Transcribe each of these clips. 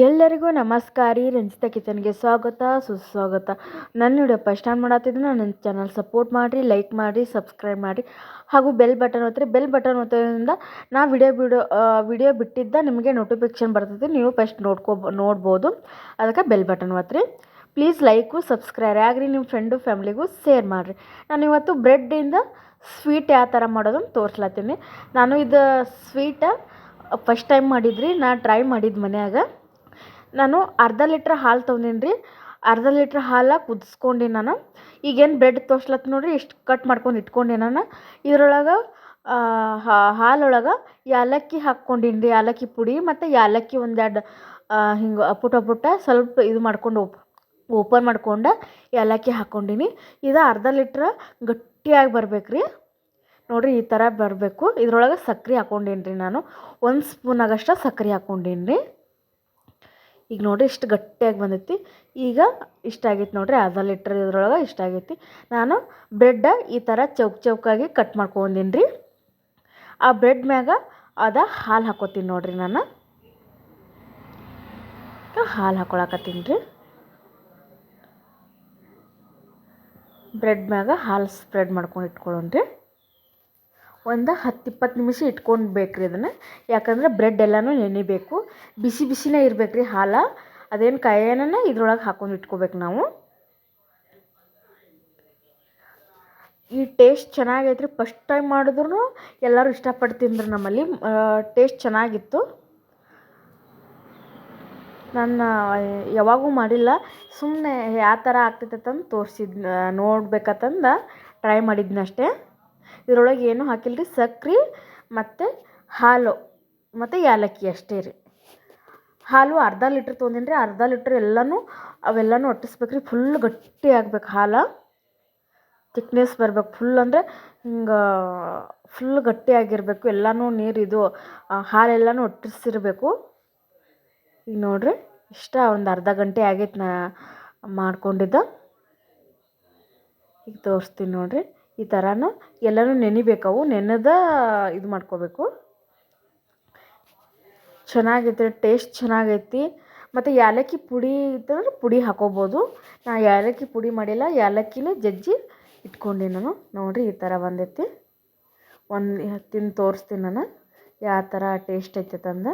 ಎಲ್ಲರಿಗೂ ನಮಸ್ಕಾರ ರೀ ರಂಜಿತಾ ಕಿಚನ್ಗೆ ಸ್ವಾಗತ, ಸುಸ್ವಾಗತ. ನನ್ನ ವಿಡಿಯೋ ಫಸ್ಟ್ ಟೈಮ್ ಮಾಡತ್ತಿದ್ರೆ ನನ್ನ ಚಾನಲ್ ಸಪೋರ್ಟ್ ಮಾಡಿರಿ ಲೈಕ್ ಮಾಡಿರಿ ಸಬ್ಸ್ಕ್ರೈಬ್ ಮಾಡಿರಿ. ಹಾಗೂ ಬೆಲ್ ಬಟನ್ ಒತ್ತಿರಿ. ಬೆಲ್ ಬಟನ್ ಒತ್ತೋದ್ರಿಂದ ನಾ ವಿಡಿಯೋ ಬಿಡೋ ವಿಡಿಯೋ ಬಿಟ್ಟಿದ್ದ ನಿಮಗೆ ನೋಟಿಫಿಕೇಶನ್ ಬರ್ತೈತಿ. ನೀವು ಫಸ್ಟ್ ನೋಡ್ಕೋ, ನೋಡ್ಬೋದು. ಅದಕ್ಕೆ ಬೆಲ್ ಬಟನ್ ಒತ್ತಿರಿ. ಪ್ಲೀಸ್ ಲೈಕು ಸಬ್ಸ್ಕ್ರೈಬ್ ಆಗ್ರಿ ನಿಮ್ಮ ಫ್ರೆಂಡು ಫ್ಯಾಮ್ಲಿಗೂ ಶೇರ್ ಮಾಡಿರಿ. ನಾನು ಇವತ್ತು ಬ್ರೆಡ್ಡಿಂದ ಸ್ವೀಟ್ ಯಾವ ಥರ ಮಾಡೋದನ್ನು ತೋರಿಸ್ಲತ್ತೀನಿ ನಾನು ಇದು ಸ್ವೀಟ ಫಸ್ಟ್ ಟೈಮ್ ಮಾಡಿದ್ರಿ. ನಾ ಟ್ರೈ ಮಾಡಿದ್ದು ಮನ್ಯಾಗ. ನಾನು ಅರ್ಧ ಲೀಟ್ರ್ ಹಾಲು ತೊಗೊಂಡೀನಿ ರೀ. ಅರ್ಧ ಲೀಟ್ರ್ ಹಾಲು ಕುದಿಸ್ಕೊಂಡು ನಾನು. ಈಗೇನು ಬ್ರೆಡ್ ತೋರ್ಸ್ಲತ್ತು ನೋಡಿರಿ, ಇಷ್ಟು ಕಟ್ ಮಾಡ್ಕೊಂಡು ಇಟ್ಕೊಂಡೆ ನಾನು. ಇದ್ರೊಳಗೆ ಹಾಲೊಳಗೆ ಏಲಕ್ಕಿ ಹಾಕ್ಕೊಂಡೀನಿ ರೀ ಏಲಕ್ಕಿ ಪುಡಿ ಮತ್ತು ಏಲಕ್ಕಿ ಒಂದೆರಡು ಹಿಂಗೆ ಪುಟ ಪುಟ ಸ್ವಲ್ಪ ಇದು ಮಾಡ್ಕೊಂಡು ಓಪನ್ ಮಾಡ್ಕೊಂಡು ಏಲಕ್ಕಿ ಹಾಕ್ಕೊಂಡೀನಿ. ಇದು ಅರ್ಧ ಲೀಟ್ರ್ ಗಟ್ಟಿಯಾಗಿ ಬರ್ಬೇಕು ರೀ. ನೋಡಿರಿ ಈ ಥರ ಬರಬೇಕು. ಇದ್ರೊಳಗೆ ಸಕ್ರೆ ಹಾಕ್ಕೊಂಡೀನಿ ನಾನು. ಒಂದು ಸ್ಪೂನಾಗಷ್ಟು ಸಕ್ರೆ ಹಾಕ್ಕೊಂಡೀನಿ ರೀ. ಈಗ ನೋಡಿರಿ ಇಷ್ಟು ಗಟ್ಟಿಯಾಗಿ ಬಂದೈತಿ. ಈಗ ಇಷ್ಟ ಆಗೈತಿ ನೋಡಿರಿ ಅರ್ಧ ಲೀಟ್ರ್ ಇದ್ರೊಳಗೆ ಇಷ್ಟ ಆಗೈತಿ. ನಾನು ಬ್ರೆಡ್ ಈ ಥರ ಚೌಕ್ ಚೌಕಾಗಿ ಕಟ್ ಮಾಡ್ಕೊಂಡಿನಿ ರೀ ಆ ಬ್ರೆಡ್ ಮ್ಯಾಗ ಅದ ಹಾಲು ಹಾಕೋತೀನಿ ನೋಡಿರಿ ನಾನು. ಹಾಲು ಹಾಕೊಳಕತ್ತೀನಿ. ರೀ ಬ್ರೆಡ್ ಮ್ಯಾಗ ಹಾಲು ಸ್ಪ್ರೆಡ್ ಮಾಡ್ಕೊಂಡು ಇಟ್ಕೊಳ್ಳೋಣ ರೀ ಒಂದು ಹತ್ತು ಇಪ್ಪತ್ತು ನಿಮಿಷ ಇಟ್ಕೊಂಡು ಬೇಕ್ರಿ ಅದನ್ನು. ಯಾಕಂದ್ರೆ ಬ್ರೆಡ್ ಎಲ್ಲನೂ ನೆನಿಬೇಕು. ಬಿಸಿ ಬಿಸಿನೇ ಇರ್ಬೇಕು ರೀ ಹಾಲು. ಅದೇನು ಕಾಯನ ಇದ್ರೊಳಗೆ ಹಾಕೊಂಡು ಇಟ್ಕೋಬೇಕು ನಾವು. ಈ ಟೇಸ್ಟ್ ಚೆನ್ನಾಗೈತ್ರಿ. ಫಸ್ಟ್ ಟೈಮ್ ಮಾಡಿದ್ರು ಎಲ್ಲರೂ ಇಷ್ಟಪಟ್ಟು ತಿಂದ್ರು ನಮ್ಮಲ್ಲಿ. ಟೇಸ್ಟ್ ಚೆನ್ನಾಗಿತ್ತು. ನಾನು ಯಾವಾಗೂ ಮಾಡಿಲ್ಲ. ಸುಮ್ಮನೆ ಯಾವ ಥರ ಆಗ್ತೈತೆ ಅಂತ ತೋರಿಸಿದ್ ನೋಡ್ಬೇಕಂತಂದು ಟ್ರೈ ಮಾಡಿದ್ನಷ್ಟೇ. ಇದ್ರೊಳಗೆ ಏನೂ ಹಾಕಿಲ್ಲ ರೀ ಸಕ್ರೆ ಮತ್ತು ಹಾಲು, ಮತ್ತು ಏಲಕ್ಕಿ ಅಷ್ಟೇ ರೀ. ಹಾಲು ಅರ್ಧ ಲೀಟ್ರ್ ತೊಗೊಂಡಿನಿ ರೀ ಅರ್ಧ ಲೀಟ್ರ್ ಎಲ್ಲನೂ, ಅವೆಲ್ಲನೂ ಒಟ್ಟಿಸ್ಬೇಕು ರೀ ಫುಲ್ ಗಟ್ಟಿ ಆಗ್ಬೇಕು ಹಾಲು. ತಿಕ್ನೆಸ್ ಬರ್ಬೇಕು. ಫುಲ್ ಅಂದರೆ ಹಿಂಗೆ ಫುಲ್ ಗಟ್ಟಿಯಾಗಿರಬೇಕು ಎಲ್ಲನೂ ನೀರು ಇದು ಹಾಲೆಲ್ಲನೂ ಒಟ್ಟಿಸಿರ್ಬೇಕು ಈಗ ನೋಡಿರಿ, ಇಷ್ಟ ಒಂದು ಅರ್ಧ ಗಂಟೆ ಆಗೈತೆ ನಾ ಮಾಡ್ಕೊಂಡಿದ್ದ. ಈಗ ತೋರಿಸ್ತೀನಿ ನೋಡಿರಿ. ಈ ಥರನೂ ಎಲ್ಲನೂ ನೆನಿಬೇಕವು ನೆನೆದ ಇದು ಮಾಡ್ಕೋಬೇಕು. ಚೆನ್ನಾಗೈತೆ ಟೇಸ್ಟ್ ಚೆನ್ನಾಗೈತಿ. ಮತ್ತು ಏಲಕ್ಕಿ ಪುಡಿ ಇತ್ತಂದ್ರೆ ಪುಡಿ ಹಾಕೋಬೋದು. ನಾ ಏಲಕ್ಕಿ ಪುಡಿ ಮಾಡಿಲ್ಲ ಏಲಕ್ಕಿನೇ ಜಜ್ಜಿ ಇಟ್ಕೊಂಡೆ ನಾನು. ನೋಡಿರಿ ಈ ಥರ ಬಂದೈತಿ. ಒಂದು ತಿಂದು ತೋರಿಸ್ತೀನಿ ನಾನು. ಯಾವ ಥರ ಟೇಸ್ಟ್ ಐತೈತಂದು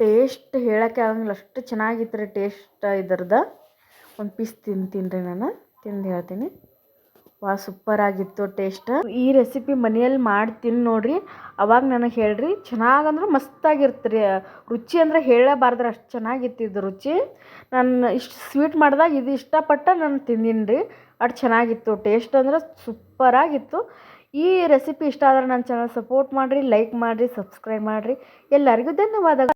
ಟೇಸ್ಟ್ ಹೇಳೋಕ್ಕೆ ಆಗಂಗಿಲ್ಲ. ಅಷ್ಟು ಚೆನ್ನಾಗಿತ್ತು ರೀ ಟೇಸ್ಟ್ ಇದ್ರದ್ದು. ಒಂದು ಪೀಸ್ ತಿಂತೀನಿ ರೀ ನಾನು. ತಿಂದು ಹೇಳ್ತೀನಿ. ವಾ ಸೂಪರ್ ಆಗಿತ್ತು ಟೇಸ್ಟ್ ಈ ರೆಸಿಪಿ ಮನೆಯಲ್ಲಿ ಮಾಡಿ ತಿಂದು ನೋಡಿರಿ. ಅವಾಗ ನನಗೆ ಹೇಳ್ರಿ, ಚೆನ್ನಾಗಂದ್ರೆ ಮಸ್ತಾಗಿರುತ್ತೆ ರೀ ರುಚಿ ಅಂದ್ರೆ ಹೇಳಬಾರ್ದ್ರೆ, ಅಷ್ಟು ಚೆನ್ನಾಗಿತ್ತು ಇದು ರುಚಿ. ನಾನು ಇಷ್ಟು ಸ್ವೀಟ್ ಮಾಡಿದಾಗ ಇದು ಇಷ್ಟಪಟ್ಟು ನಾನು ತಿಂದೀನಿ ರೀ ಅಷ್ಟು ಚೆನ್ನಾಗಿತ್ತು ಟೇಸ್ಟ್ ಅಂದ್ರೆ ಸೂಪರಾಗಿತ್ತು ಈ ರೆಸಿಪಿ ಇಷ್ಟ ಆದ್ರೆ ನನ್ನ ಚಾನಲ್ ಸಪೋರ್ಟ್ ಮಾಡಿರಿ ಲೈಕ್ ಮಾಡಿರಿ ಸಬ್ಸ್ಕ್ರೈಬ್ ಮಾಡಿರಿ. ಎಲ್ಲರಿಗೂ ಧನ್ಯವಾದಗಳು.